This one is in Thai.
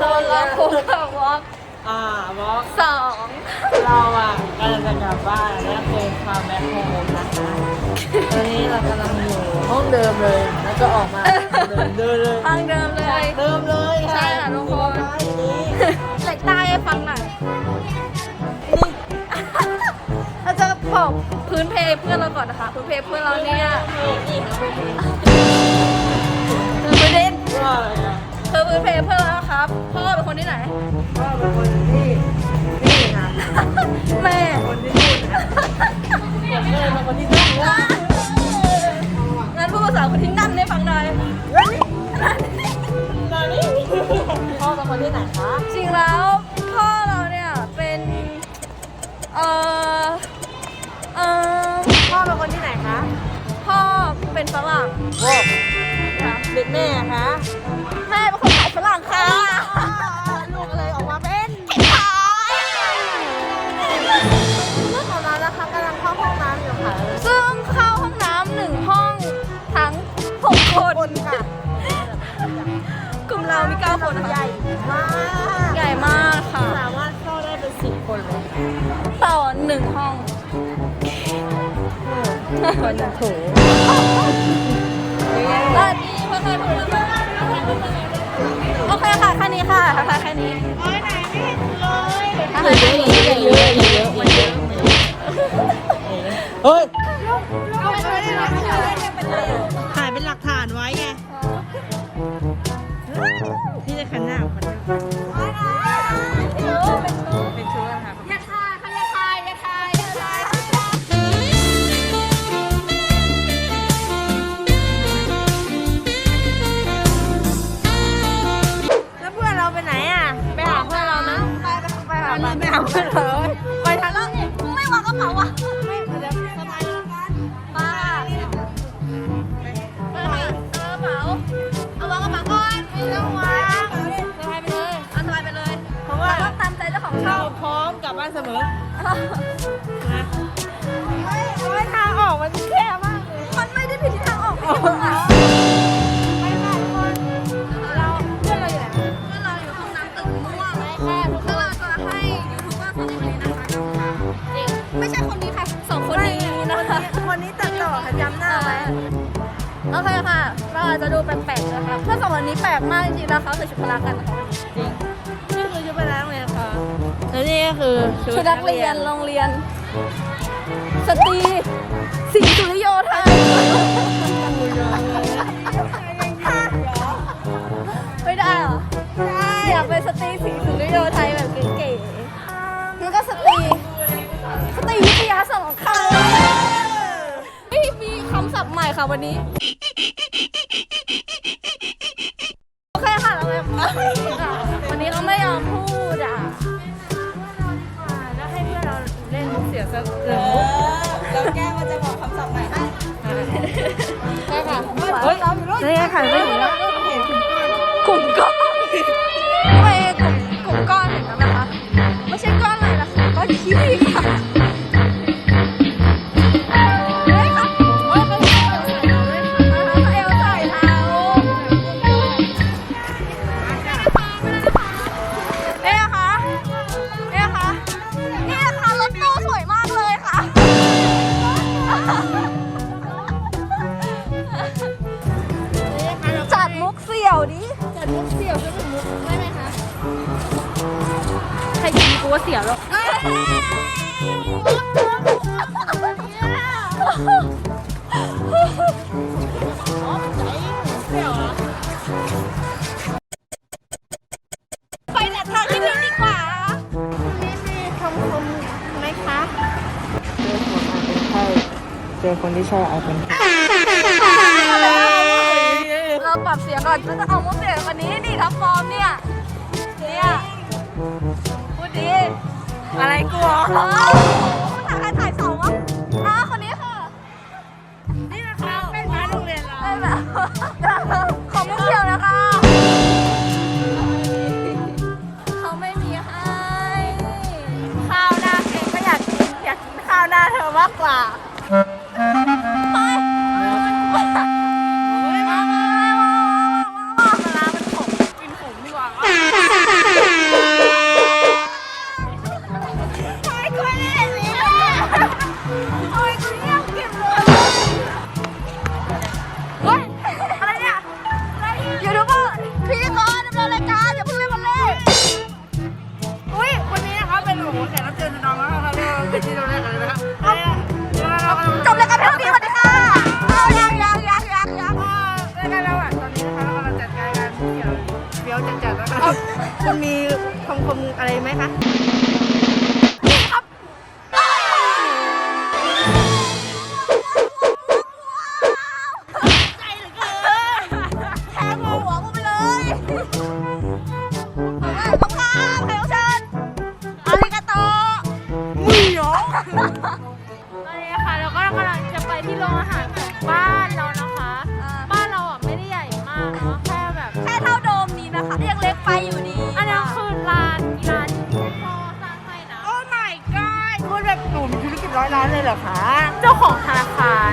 คนเราโค้งกับวอล์กอ่าวอล์กสองเราอะกำลังจะกลับบ้านแล้วเคยพาแบ็คโฮมนะคะ ตอนนี้เรากำลังอยู่ห้องเดิมเลย แล้วก็ออกมาเดินเดินเลยฟังเดิมเลย เดิมเลยใช่ค่ะทุกคนร้ายอย่างนี้เหล็กใต้ให้ฟังหน่อยเราจะบอกพื้นเพเพื่อนเราก่อนนะคะ พื้นเพเพื่อนเราเนี่ยคือประเด็นว่าอะไรอะคือพื้นเพเพื่อนเรานะครับ พ่อเป็นคนที่ไหนว่าเป็นคนที่นี่ค่ะแม่คนที่นู่นนะผมเลยเป็นคนที่นั่งว่างั้นพูดภาษาคนที่นั่นให้ฟังหน่อยตอนนี้พ่อเป็นคนที่ไหนคะ จริงแล้วพ่อเราเนี่ยเป็น เอ่อ เอ่อ พ่อเป็นคนที่ไหนคะ พ่อเป็นฝรั่งโอ้เด็กแม่คะ แม่เป็นคนขายฝรั่งค่ะ คนนะคะใหญ่มากใหญ่มากค่ะ สามารถเข้าได้เป็นสิบคนเลยต่อหนึ่งห้องคนจะถูตอนนี้ค่อยๆพูดแล้วกันโอเคค่ะแค่นี้ค่ะทักทายแค่นี้โอ้ยไหนไม่เห็นเลยทักทายแค่นี้เยอะเยอะเยอะมันเยอะเฮ้ย พี่จะขันหน้าขันหน้าานเสมอนะโอ้ยทางออกมันแคบมากเลยมันไม่ได้ผิดที่ทางออกไม่ใช่ค่ะไปค่ะทุกคนเราเพื่อนเราอยู่ไหนเมื่อเราอยู่ห้องน้ำตึกม่วงเลยค่ะทุกคนเราจะให้ยูทูบเบอร์คนนี้นะคะจริงไม่ใช่คนนี้ค่ะสองคนนี้นะคะคนนี้ตัดต่อค่ะจำหน้าไว้โอเคค่ะ เราอาจจะดูแปลกๆนะคะเพื่อนสองคนนี้แปลกมากจริงๆนะคะใส่ชุดพละกันนะคะจริง แล้วนี่ก็คือชุดนักเรียนโรงเรียน สตรีสีสุริโยไทยไม่ได้เหรออยากเป็นสตรีสีสุริโยไทยแบบเก๋ๆแล้วก็สตรีสตรีวิทยาสองคำไม่มีคำศัพท์ใหม่ค่ะวันนี้ กเสียสักหนึ่งมุกเราแก้ว่าจะบอกคำศัพท์ใหม่ให้ ใช่ค่ะเฮ้ยนี่ค่ะไม่ถึงแล้ว มุกเสี่ยวดิจัดมุกเสี่ยวสักหนึ่งมุกได้ไหมคะใครกินกูว่าเสี่ยวหรอกไปแหละทางที่นี่ดีกว่านี่มีคำคมไหมคะ เจอคนอาจเป็นใช่เจอคนที่ใช่อาจเป็น ปรับเสียงก่อนแล้วจะเอามุกเสียงวันนี้ดิทับฟอร์มเนี่ย เนี่ยพูดดีอะไรกลัวเออถ่ายใครถ่ายสองวะอ้าวคนนี้ค่ะ นี่นะคะเป็นพาโรงเรียนเราได้แบบขอมุกเดียวนะคะ เขาไม่มีให้ข้าวหน้าเองก็อยากกินอยากกินข้าวหน้าเธอมากกว่า คุณมีคำคมอะไรไหมคะ ร้อยล้านเลยเหรอคะ เจ้าของธนาคาร